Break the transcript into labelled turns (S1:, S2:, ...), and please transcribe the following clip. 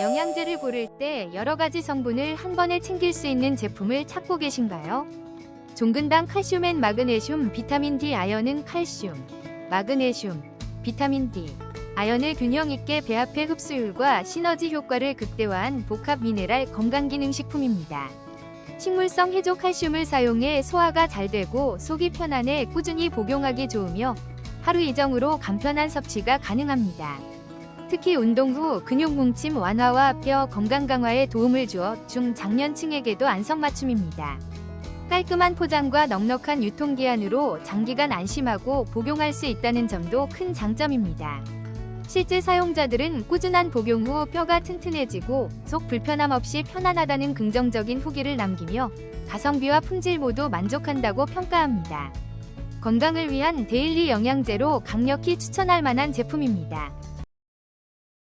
S1: 영양제를 고를 때 여러 가지 성분을 한 번에 챙길 수 있는 제품을 찾고 계신가요? 종근당 칼슘 앤 마그네슘, 비타민 D, 아연은 칼슘, 마그네슘, 비타민 D, 아연을 균형 있게 배합해 흡수율과 시너지 효과를 극대화한 복합 미네랄 건강기능식품입니다. 식물성 해조 칼슘을 사용해 소화가 잘 되고 속이 편안해 꾸준히 복용하기 좋으며 하루 이정으로 간편한 섭취가 가능합니다. 특히 운동 후 근육 뭉침 완화와 뼈 건강 강화에 도움을 주어 중장년층에게도 안성맞춤입니다. 깔끔한 포장과 넉넉한 유통기한으로 장기간 안심하고 복용할 수 있다는 점도 큰 장점입니다. 실제 사용자들은 꾸준한 복용 후 뼈가 튼튼해지고 속 불편함 없이 편안하다는 긍정적인 후기를 남기며 가성비와 품질 모두 만족한다고 평가합니다. 건강을 위한 데일리 영양제로 강력히 추천할 만한 제품입니다.